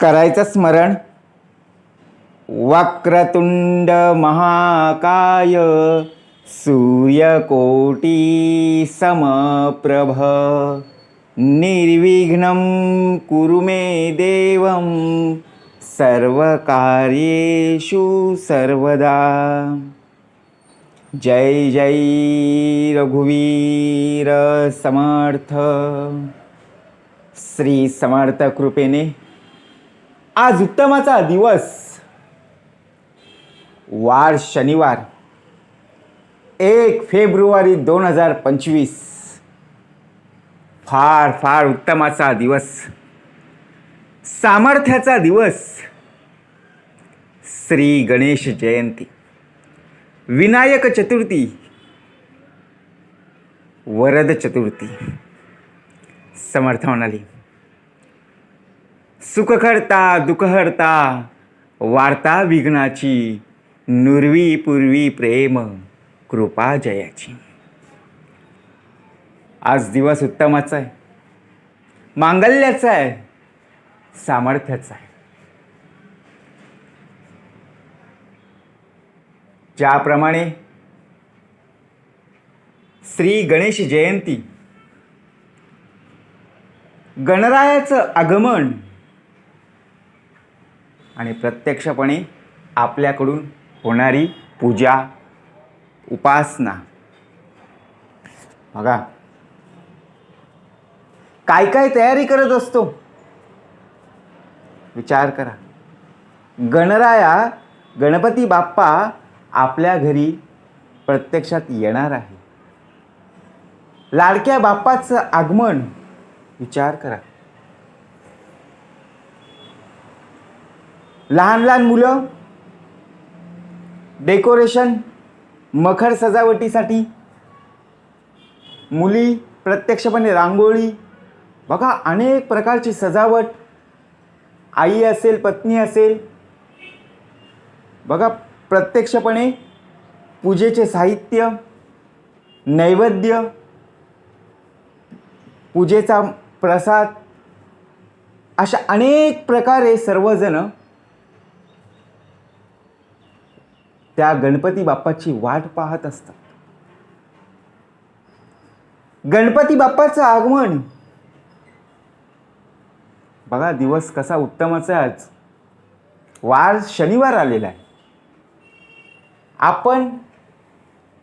करायचं स्मरण. वक्रतुंड महाकाय सूर्यकोटी समप्रभ. निर्विघ्नं कुरु मे देवं सर्वकार्येषु सर्वदा. जय जय रघुवीर समर्थ. श्री समर्थ कृपेने आज उत्तमाचा दिवस. वार शनिवार एक फेब्रुवारी दोन हजार पंचवीस. फार फार उत्तमाचा दिवस. सामर्थ्याचा दिवस. श्री गणेश जयंती. विनायक चतुर्थी. वरद चतुर्थी. समर्थ म्हणाली. सुखकर्ता दुःखहर्ता वार्ता विघ्नाची नुरवी पूर्वी प्रेम कृपा जयाची. आज दिवस उत्तमाचा आहे. मांगल्याचा आहे. सामर्थ्याचा आहे. ज्याप्रमाणे श्री गणेश जयंती गणरायाचं आगमन आणि प्रत्यक्षपणे आपल्याकडून होणारी पूजा उपासना. बघा. काय काय तयारी करत असतो? विचार करा. गणराया गणपती बाप्पा आपल्या घरी प्रत्यक्षात येणार आहे. लाडक्या बाप्पाचं आगमन. विचार करा. लहान लहान मुलं डेकोरेशन मखर सजावटीसाठी मुली प्रत्यक्षपणे रांगोळी बघा अनेक प्रकारची सजावट आई असेल पत्नी असेल बघा प्रत्यक्षपणे पूजेचे साहित्य नैवेद्य पूजेचा प्रसाद अशा अनेक प्रकारे सर्वजण त्या गणपती बाप्पाची वाट पाहत असतात. गणपती बाप्पाचं आगमन. बघा दिवस कसा उत्तमच आहे आज. वार शनिवार आलेला आहे. आपण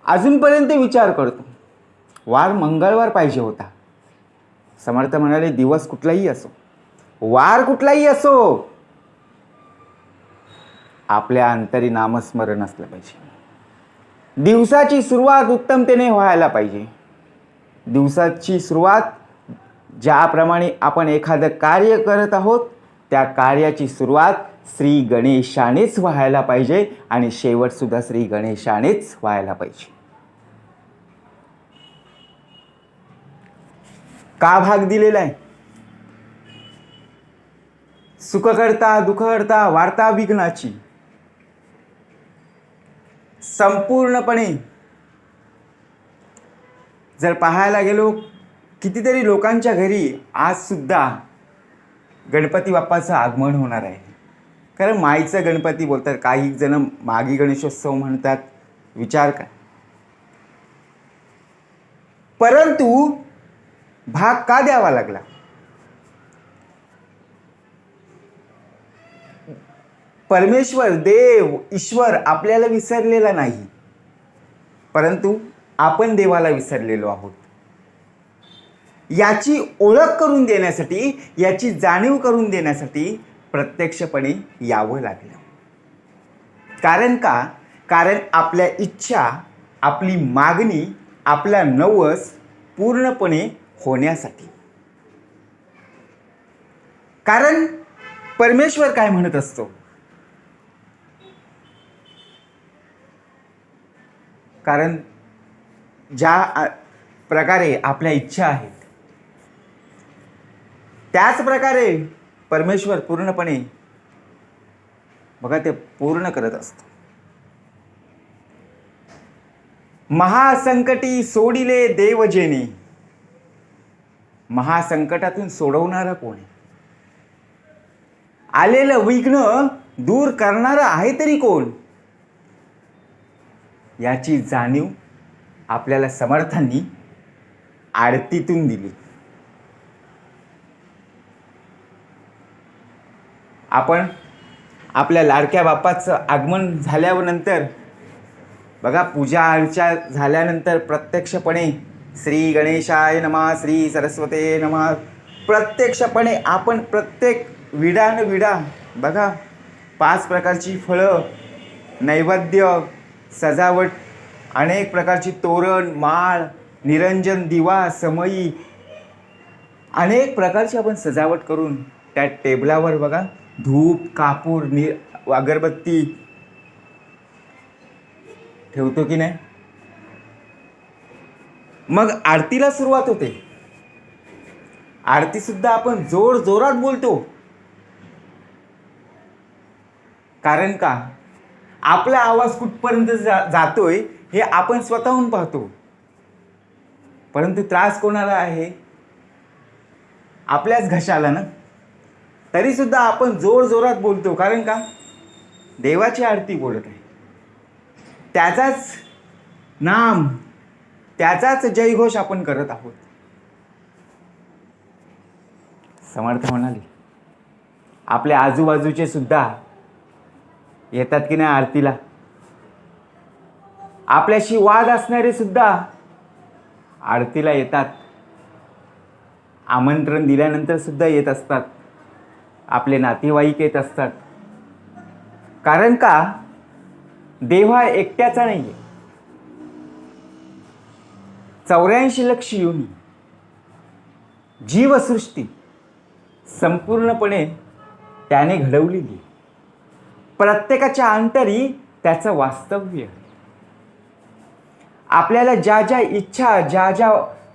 अजूनपर्यंत विचार करतो. वार मंगळवार पाहिजे होता. समर्थ म्हणाले दिवस कुठलाही असो. वार कुठलाही असो आपल्या अंतरी नामस्मरण असलं पाहिजे. दिवसाची सुरुवात उत्तमतेने व्हायला पाहिजे. दिवसाची सुरुवात ज्याप्रमाणे आपण एखादं कार्य करत आहोत त्या कार्याची सुरुवात श्री गणेशानेच व्हायला पाहिजे आणि शेवटसुद्धा श्री गणेशानेच व्हायला पाहिजे. का भाग दिलेला आहे? सुखकर्ता दुःखहर्ता वार्ता विघ्नाची. संपूर्णपणे. जर पाहायला गेलो कितीतरी लोकांच्या घरी आज सुद्धा गणपती बाप्पाचं आगमन होणार आहे. कारण माईचं गणपती बोलतात काही जण मागी गणेशोत्सव म्हणतात. विचार का परंतु भाग का द्यावा लागला? परमेश्वर देव ईश्वर आपल्याला विसरलेला नाही. परंतु आपण देवाला विसरलेलो आहोत. याची ओळख करून देण्यासाठी याची जाणीव करून देण्यासाठी प्रत्यक्षपणे यावं लागलं. कारण का? कारण आपल्या इच्छा आपली मागणी आपला नवस पूर्णपणे होण्यासाठी. कारण परमेश्वर काय म्हणत असतो? कारण ज्या प्रकारे आपल्या इच्छा आहेत त्याच प्रकारे परमेश्वर पूर्णपणे बघा ते पूर्ण करत असतो. महासंकटी सोडिले देवजेने महासंकटातून सोडवणारा कोण आहे? आलेलं विघ्न दूर करणारं आहे तरी कोण? याची जाणीव आपल्याला समर्थांनी आरतीतून दिली. आपण आपल्या लाडक्या बाप्पाचं आगमन झाल्यानंतर बघा पूजा अर्चा झाल्यानंतर प्रत्यक्षपणे श्री गणेशाय नमा श्री सरस्वते नमा प्रत्यक्षपणे आपण प्रत्येक विडा न विडा बघा पाच प्रकारची फळं नैवेद्य सजावट अनेक प्रकारची तोरण माळ निरंजन दिवा समई अनेक प्रकारची आपण सजावट करून त्या टेबलावर बघा धूप कापूर नि अगरबत्ती ठेवतो की नाही? मग आरतीला सुरुवात होते. आरती सुद्धा आपण जोर जोरात बोलतो. कारण का? आपला आवाज कुठपर्यंत जा जातोय हे आपण स्वतःहून पाहतो. परंतु त्रास कोणाला आहे? आपल्याच घशाला ना? तरीसुद्धा आपण जोर जोरात बोलतो कारण का? देवाची आरती बोलत आहे. त्याचाच नाम त्याचाच जयघोष आपण करत आहोत. समर्थ म्हणाले आपल्या आजूबाजूचे सुद्धा येतात की नाही आरतीला? आपल्याशी वाद असणारे सुद्धा आरतीला येतात. आमंत्रण दिल्यानंतर सुद्धा येत असतात. आपले नातेवाईक येत असतात. कारण का? देव हा एकट्याचा नाही आहे चौऱ्याऐंशी लक्ष येऊन जीवसृष्टी संपूर्णपणे त्याने घडवलेली प्रत्येकाच्या अंतरी त्याचं वास्तव्य. आपल्याला ज्या ज्या इच्छा ज्या ज्या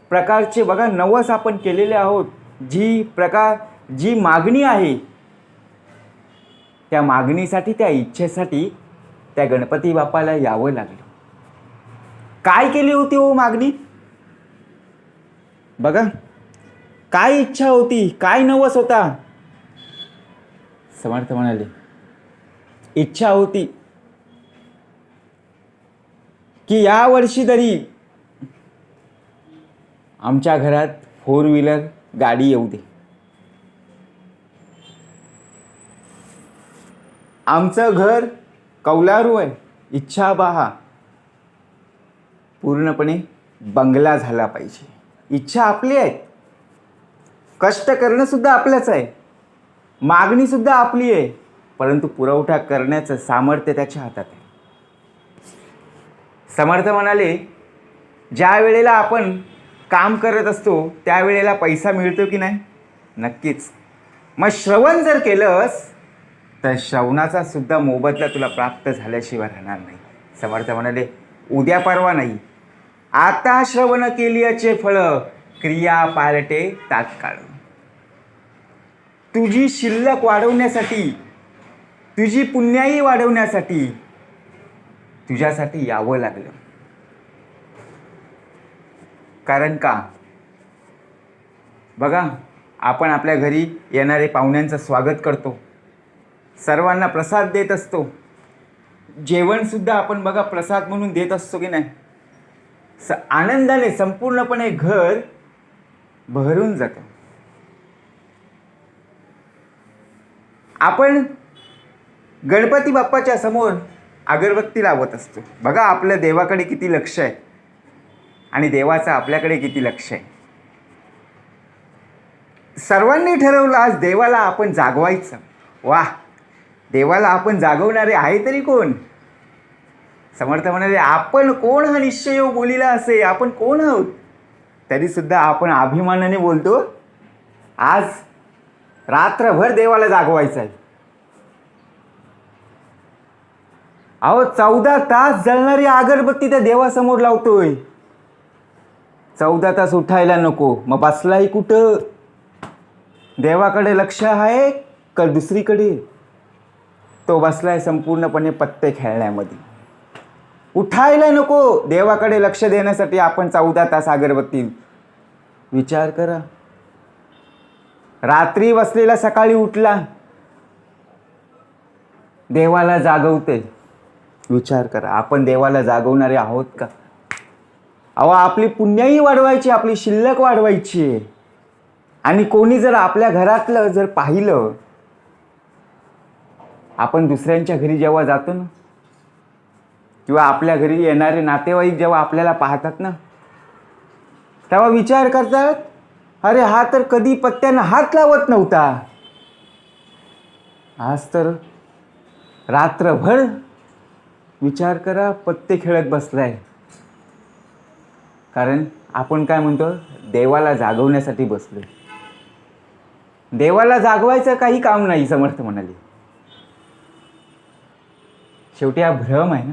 प्रकारचे बघा नवस आपण केलेले आहोत जी प्रकार जी मागणी आहे त्या मागणीसाठी त्या इच्छेसाठी त्या गणपती बाप्पाला यावं लागलं. काय केली होती हो मागणी? बघा. काय इच्छा होती? काय नवस होता? समर्थ म्हणाले इच्छा होती की या वर्षी तरी आमच्या घरात फोर व्हीलर गाडी येऊ दे. आमचं घर कौलारू आहे. इच्छा बहा पूर्णपणे बंगला झाला पाहिजे. इच्छा आपली आहे. कष्ट करणं सुद्धा आपलंच आहे. मागणी सुद्धा आपली आहे. परंतु पुरवठा करण्याचं सामर्थ्य त्याच्या हातात आहे. समर्थ म्हणाले ज्या वेळेला आपण काम करत असतो त्यावेळेला पैसा मिळतो की नाही? नक्कीच. मग श्रवण जर केलंस तर श्रवणाचा सुद्धा मोबदला तुला प्राप्त झाल्याशिवाय राहणार नाही. समर्थ म्हणाले उद्या परवा नाही. आता श्रवण केल्याचे फळ क्रिया पालटे तात्काळ. तुझी शिल्लक वाढवण्यासाठी तुझी पुण्याई वाढवण्यासाठी तुझ्यासाठी यावं लागलं. कारण का? बघा आपण आपल्या घरी येणारे पाहुण्यांचं स्वागत करतो. सर्वांना प्रसाद देत असतो. जेवणसुद्धा आपण बघा प्रसाद म्हणून देत असतो की नाही? स आनंदाने संपूर्णपणे घर भरून जातं. आपण गणपती बाप्पाच्या समोर अगरबत्ती लावत असतो. बघा आपल्या देवाकडे किती लक्ष आहे. आणि देवाचं आपल्याकडे किती लक्ष आहे. सर्वांनी ठरवलं आज देवाला आपण जागवायचं. वा देवाला आपण जागवणारे आहे तरी कोण? समर्थ म्हणाले आपण कोण हा निश्चय बोलीला असे? आपण कोण आहोत? तरीसुद्धा आपण अभिमानाने बोलतो आज रात्रभर देवाला जागवायचं आहे. अहो चौदा तास जळणारी अगरबत्ती त्या देवासमोर लावतोय. चौदा तास उठायला नको. मग बसलाही कुठं? देवाकडे लक्ष आहे का दुसरीकडे? तो बसलाय संपूर्णपणे पत्ते खेळण्यामध्ये. उठायला नको. देवाकडे लक्ष देण्यासाठी आपण चौदा तास अगरबत्ती विचार करा. रात्री बसलेला सकाळी उठला. देवाला जागवते. विचार करा. आपण देवाला जागवणारे आहोत का? अहो आपली पुण्याही वाढवायची आपली शिल्लक वाढवायची. आहे आणि कोणी जर आपल्या घरातलं जर पाहिलं आपण दुसऱ्यांच्या घरी जेव्हा जातो ना किंवा आपल्या घरी येणारे नातेवाईक जेव्हा आपल्याला पाहतात ना तेव्हा विचार करतात अरे हा तर कधी पत्त्यानं हात लावत नव्हता. आज तर रात्रभर विचार करा पत्ते खेळत बसलाय. कारण आपण काय म्हणतो देवाला जागवण्यासाठी बसलो देवाला जागवायचं काही काम नाही समर्थ म्हणाले. शेवटी हा भ्रम आहे ना.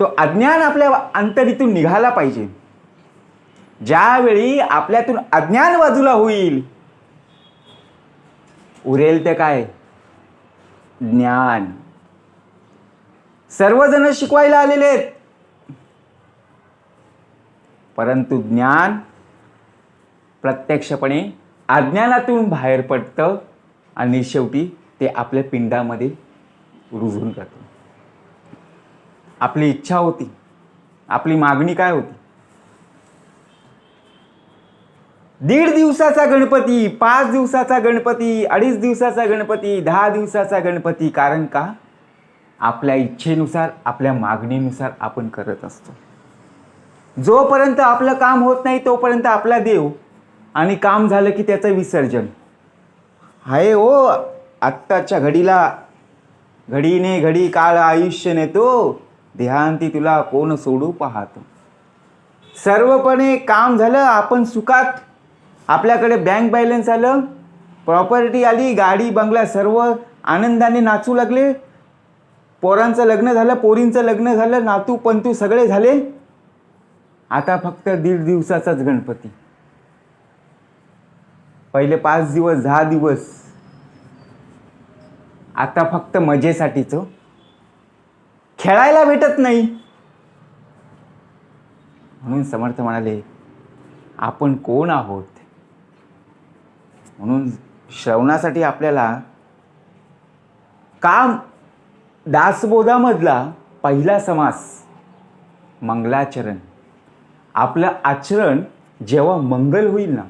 तो अज्ञान आपल्या अंतरीतून निघाला पाहिजे. ज्यावेळी आपल्यातून अज्ञान बाजूला होईल उरेल ते काय? ज्ञान. सर्वजण शिकवायला आलेले आहेत. परंतु ज्ञान प्रत्यक्षपणे अज्ञानातून बाहेर पडतं आणि शेवटी ते आपल्या पिंडामध्ये रुजून जातं. आपली इच्छा होती आपली मागणी काय होती? दीड दिवसाचा गणपती पाच दिवसाचा गणपती अडीच दिवसाचा गणपती दहा दिवसाचा गणपती कारण का? आपल्या इच्छेनुसार आपल्या मागणीनुसार आपण करत असतो. जोपर्यंत आपलं काम होत नाही तोपर्यंत आपला देव आणि काम झालं की त्याचं विसर्जन. हाय ओ आत्ताच्या घडीला घडीने घडी काळ आयुष्य नेतो देहांती तुला कोण सोडू पाहतो. सर्वपणे काम झालं आपण सुखात. आपल्याकडे बँक बॅलन्स आलं प्रॉपर्टी आली गाडी बंगला सर्व आनंदाने नाचू लागले. पोरांचं लग्न झालं पोरींचं लग्न झालं नातू पंतू सगळे झाले. आता फक्त दीड दिवसाचाच गणपती. पहिले पाच दिवस दहा दिवस. आता फक्त मजेसाठीच. खेळायला भेटत नाही. म्हणून समर्थ म्हणाले आपण कोण आहोत? म्हणून श्रवणासाठी आपल्याला काम दासबोधामधला पहिला समास मंगलाचरण. आपलं आचरण जेव्हा मंगल होईल ना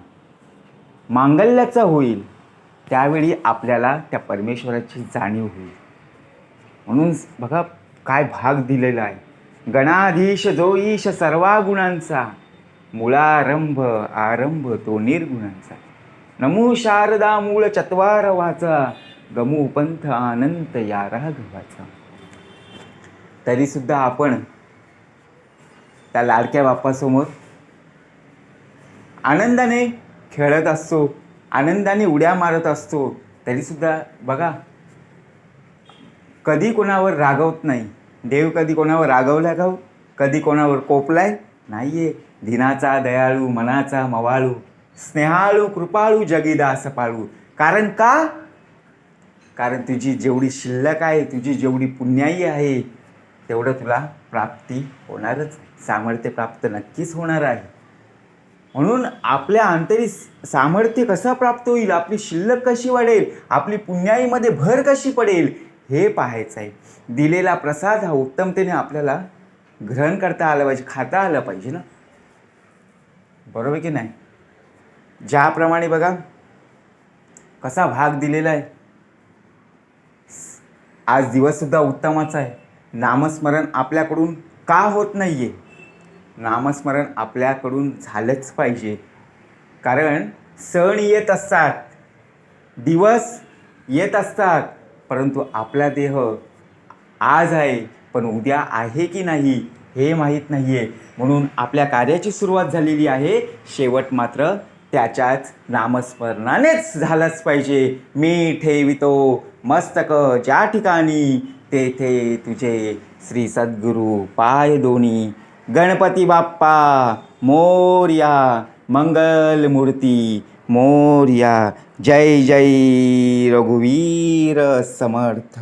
मांगल्याचं होईल त्यावेळी आपल्याला त्या परमेश्वराची जाणीव होईल. म्हणून बघा काय भाग दिलेला आहे. गणाधीश जो ईश सर्वा गुणांचा मुळारंभ आरंभ तो निर्गुणांचा. नमो शारदा मूळ चत्वार वाचा गमू पंथ अनंत या राघवाचा तरीसुद्धा आपण त्या लाडक्या बाप्पासमोर आनंदाने खेळत असतो आनंदाने उड्या मारत असतो तरीसुद्धा बघा कधी कोणावर रागवत नाही. देव कधी कोणावर रागवला गाऊ हो? कधी कोणावर कोपलाय? नाहीये. दिनाचा दयाळू मनाचा मवाळू स्नेहाळू कृपाळू जगीदास पाळू. कारण का? कारण तुझी जेवढी शिल्लक आहे तुझी जेवढी पुण्याई आहे तेवढं तुला प्राप्ती होणारच सामर्थ्य प्राप्त नक्कीच होणार आहे. म्हणून आपल्या आंतरिक सामर्थ्य कसं प्राप्त होईल आपली शिल्लक कशी वाढेल आपली पुण्याईमध्ये भर कशी पडेल हे पाहायचं आहे. दिलेला प्रसाद हा उत्तमतेने आपल्याला ग्रहण करता आलं पाहिजे खाता आलं पाहिजे ना? बरोबर की नाही? ज्याप्रमाणे बघा कसा भाग दिलेला आहे आज दिवससुद्धा उत्तमाचा आहे. नामस्मरण आपल्याकडून का होत नाही आहे नामस्मरण आपल्याकडून झालंच पाहिजे. कारण सण येत असतात. दिवस येत असतात. परंतु आपला देह आज आहे पण उद्या आहे की नाही हे माहीत नाही आहे म्हणून आपल्या कार्याची सुरुवात झालेली आहे. शेवट मात्र त्याच्याच नामस्मरणानेच झालंच पाहिजे. मी ठेवितो मस्तक ज्या ठिकाणी. तेथे तुझे श्री सद्गुरू पाय दोन्ही गणपती बाप्पा मोर्या मंगल मूर्ती मोर्या. जय जय रघुवीर समर्थ.